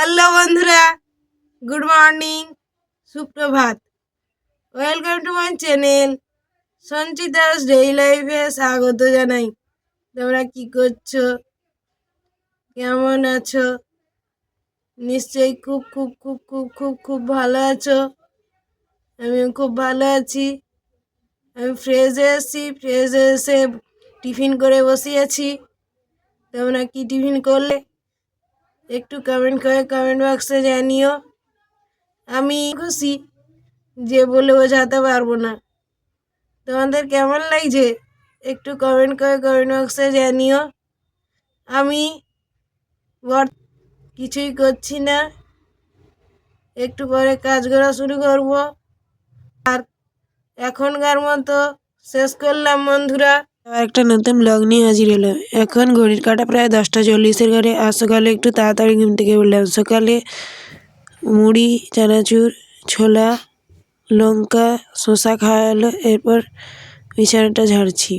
Hello বন্ধুরা, good morning, সুপ্রভাত। Welcome to my channel Sanchita's daily লাইফে স্বাগত জানাই। তোমরা কি করছ? কেমন আছো? নিশ্চয়ই খুব খুব খুব খুব খুব খুব ভালো আছো। আমিও খুব ভালো আছি। আমি ফ্রেশে এসেছি ফ্রেশে এসে টিফিন করে বসে আছি। তোমরা কি টিফিন করলে? একটু কমেন্ট করে কমেন্ট বক্সে জানিও। আমি খুশি যে বলে বোঝাতে পারব না। তোমাদের কেমন লাগছে? একটু কমেন্ট করে কমেন্ট বক্সে জানিও। আমি কিছুই করছি না। একটু পরে কাজ করা শুরু করব। আর এখনকার মতো শেষ করলাম বন্ধুরা। একটা নতুন ব্লগ নিয়ে হাজির হলো এখন ঘড়ির কাটা প্রায় দশটা চল্লিশের ঘরে। আর সকালে একটু তাড়াতাড়ি ঘুম থেকে উঠলাম। সকালে মুড়ি, চানাচুর, ছোলা, লঙ্কা, শসা খাওয়া হলো এরপর বিছানাটা ঝাড়ছি।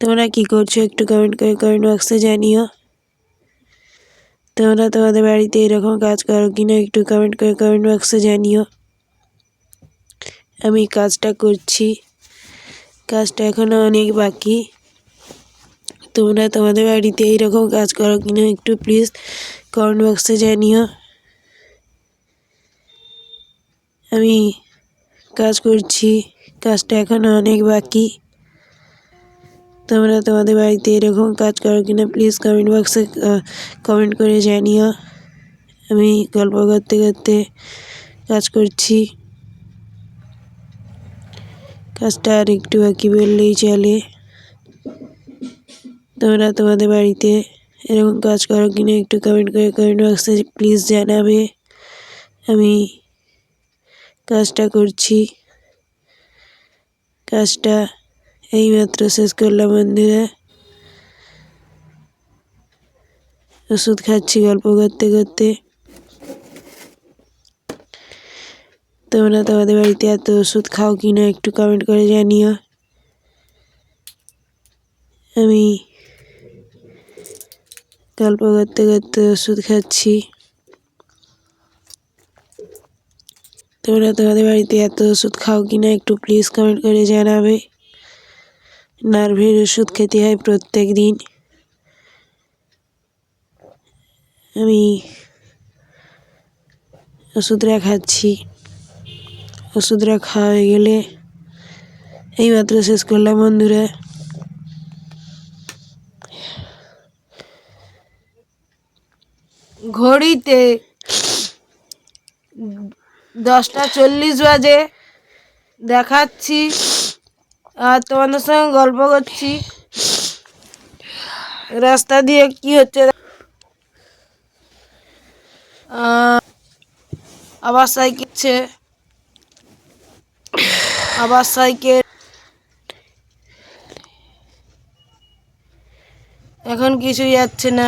তোমরা কি করছ একটু কমেন্ট করে কমেন্ট বক্সে জানিও। তোমরা তোমাদের বাড়িতে এরকম কাজ করো কিনা একটু কমেন্ট করে কমেন্ট বক্সে জানিও। আমি কাজটা করছি। কাজটা এখনও অনেক বাকি। তোমরা তোমাদের বাড়িতে এইরকম কাজ করো কিনা একটু প্লিজ কমেন্ট বক্সে জানিও। আমি কাজ করছি, কাজটা এখনও অনেক বাকি। তোমরা তোমাদের বাড়িতে এরকম কাজ করো কিনা প্লিজ কমেন্ট বক্সে কমেন্ট করে জানিও। আমি গল্প করতে করতে কাজ করছি। কাজটা আর একটু বাকি বললেই চলে। তোমরা তোমাদের বাড়িতে এরকম কাজ করো কিনা একটু কমেন্ট করে কমেন্ট বক্সে প্লিজ জানাবে। আমি কাজটা করছি। কাজটা এইমাত্র শেষ করলাম বন্ধুরা। ওষুধ খাচ্ছি গল্প করতে করতে। তোমরা তোমাদের বাড়িতে এত ওষুধ খাও কি না একটু কমেন্ট করে জানিও। আমি গল্প করতে করতে ওষুধ খাচ্ছি। তোমরা তোমাদের বাড়িতে এত ওষুধ খাও কি না একটু প্লিজ কমেন্ট করে জানাবে। নার্ভের ওষুধ খেতে হয় প্রত্যেক দিন। আমি ওষুধরা খাচ্ছি। ওষুধরা খাওয়া হয়ে গেলে এইমাত্র শেষ করলাম বন্ধুরা। ঘড়িতে দশটা চল্লিশ বাজে, দেখাচ্ছি আর তোমাদের সঙ্গে গল্প করছি। রাস্তা দিয়ে কি হচ্ছে? আবার সাইকেলছে আবার সাইকেল। এখন কিছুই যাচ্ছে না।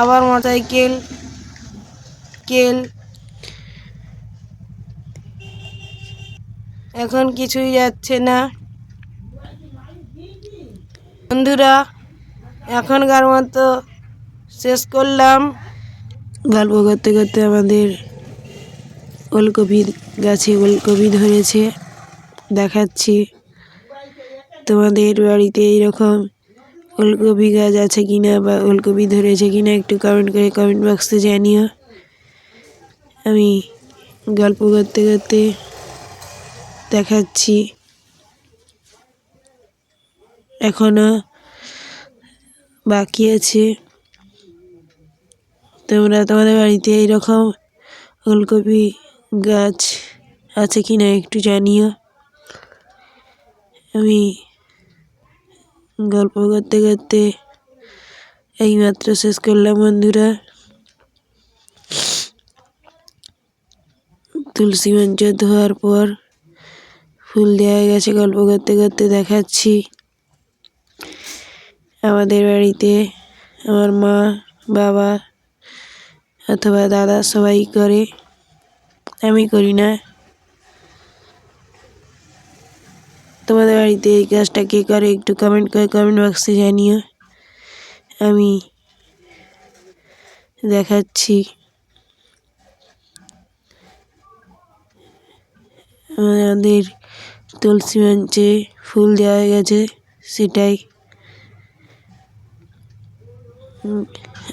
আবার মোটরসাইকেল, কেল। এখন কিছুই যাচ্ছে না। বন্ধুরা, এখনকার মতো শেষ করলাম। গল্প করতে করতে আমাদের ওলকপি গাছে ওলকপি ধরেছে, দেখাচ্ছি। তোমাদের বাড়িতে এইরকম ওলকপি গাছ আছে কিনা বা ওলকপি ধরেছে কিনা একটু কমেন্ট করে কমেন্ট বক্সে জানিও। আমি গল্প করতে করতে দেখাচ্ছি। এখনও বাকি আছে। তোমরা তোমাদের বাড়িতে এইরকম ওলকপি গাছ আছে কি না একটু জানিও। আমি গল্প করতে করতে এইমাত্র শেষ করলাম বন্ধুরা। তুলসী মঞ্চ ধোয়ার পর ফুল দেওয়া গেছে, গল্প করতে করতে দেখাচ্ছি। আমাদের বাড়িতে আমার মা, বাবা অথবা দাদা সবাই করে। আমি করি না। তোমাদের বাড়িতে এই কাজটা কে করে একটু কমেন্ট করে কমেন্ট বক্সে জানিও। আমি দেখাচ্ছি। আমাদের তুলসী মঞ্চে ফুল দেওয়া হয়ে গেছে, সেটাই।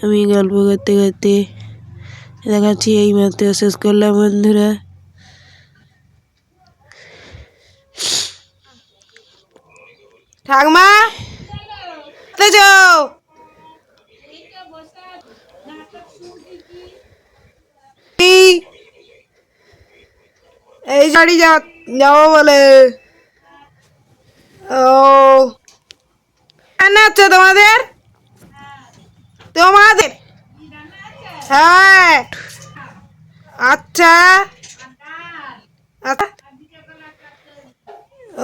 আমি গল্প করতে করতে দেখাচ্ছি এই মাত্র শেষ করলাম, বন্ধুরা। ঠাকমা যাও এই বাড়ি যা, যাব বলে। ও রান্না হচ্ছে তোমাদের? তোমাদের? হ্যাঁ। আচ্ছা। আচ্ছা।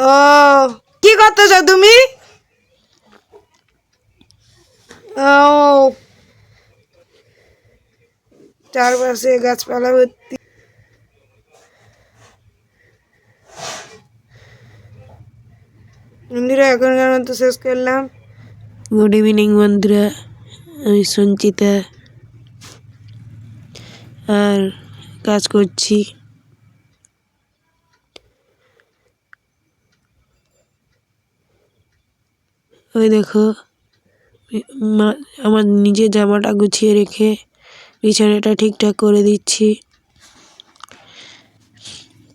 ও, কি করতেছ তুমি? ও। চারপাশে গাছপালা ভর্তি। বন্ধুরা এখনকার মতো শেষ করলাম। গুড ইভিনিং বন্ধুরা। আমি সঞ্চিতা আর কাজ করছি। ওই দেখো আমার নিজের জামাটা গুছিয়ে রেখে বিছানাটা ঠিকঠাক করে দিচ্ছি।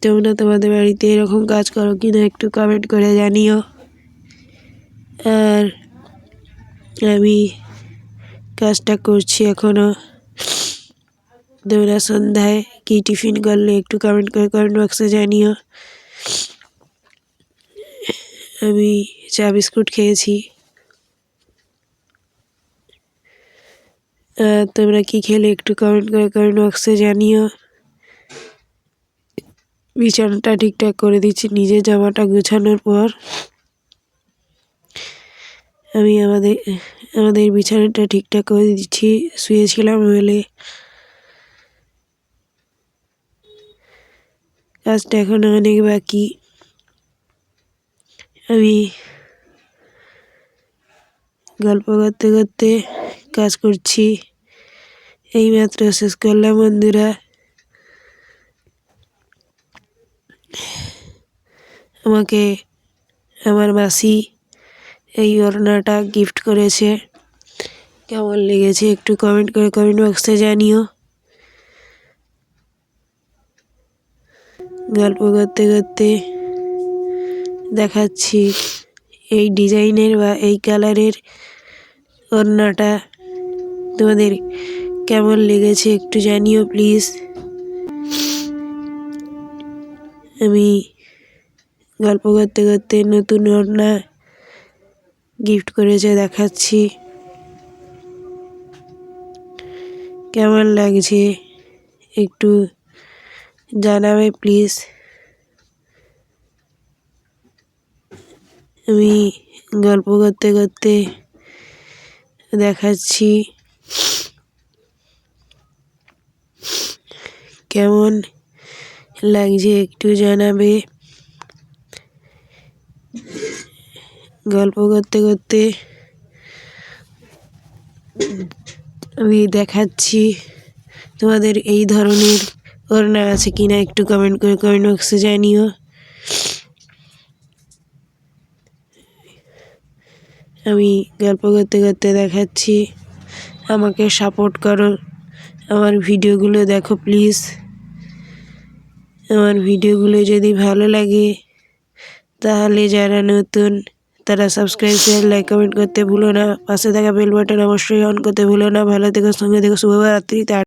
তোমরা তোমাদের বাড়িতে এরকম কাজ করো কিনা একটু কমেন্ট করে জানিও। আর আমি কাজটা করছি এখনও। তোমরা সন্ধ্যায় কি টিফিন করলে একটু কমেন্ট করে কমেন্ট বক্সে জানিও। আমি চা বিস্কুট খেয়েছি। তোমরা কি খেলে একটু কমেন্ট করে কমেন্ট বক্সে জানিও। বিছানাটা ঠিকঠাক করে দিচ্ছি, নিজের জামাটা গুছানোর পর। আমি আমাদের আমাদের বিছানাটা ঠিকঠাক করে দিচ্ছি, শুয়েছিলাম বলে। কাজটা এখন অনেক বাকি। আমি গল্প করতে করতে কাজ করছি। এই মাত্র শেষ করলাম বন্ধুরা। আমাকে আমার মাসি এই ওড়নাটা গিফট করেছে। কেমন লেগেছে একটু কমেন্ট করে কমেন্ট বক্সে জানিও। গল্প করতে করতে দেখাচ্ছি এই ডিজাইনের বা এই কালারের ওড়নাটা। তোমাদের কেমন লেগেছে একটু জানিও প্লিজ। আমি গল্প করতে করতে নতুন ওড়না গিফট করেছে দেখাচ্ছি। কেমন লাগছে একটু জানাবে প্লিজ আমি গল্প করতে করতে দেখাচ্ছি। কেমন লাগছে একটু জানাবে। গল্প করতে করতে আমি দেখাচ্ছি তোমাদের এই ধরনের ওড়না আছে কি না একটু কমেন্ট করে কমেন্ট বক্সে জানিও। আমি গল্প করতে করতে দেখাচ্ছি। আমাকে সাপোর্ট করো। আমার ভিডিওগুলো দেখো প্লিজ আমার ভিডিওগুলো যদি ভালো লাগে, তাহলে যারা নতুন, তারা সাবস্ক্রাইব শেয়ার লাইক কমেন্ট করতে ভুলো না। পাশে থাকা বেল বাটন অবশ্যই অন করতে ভুলো না। ভালো থেকো, সঙ্গে থেকো, শুভরাত্রি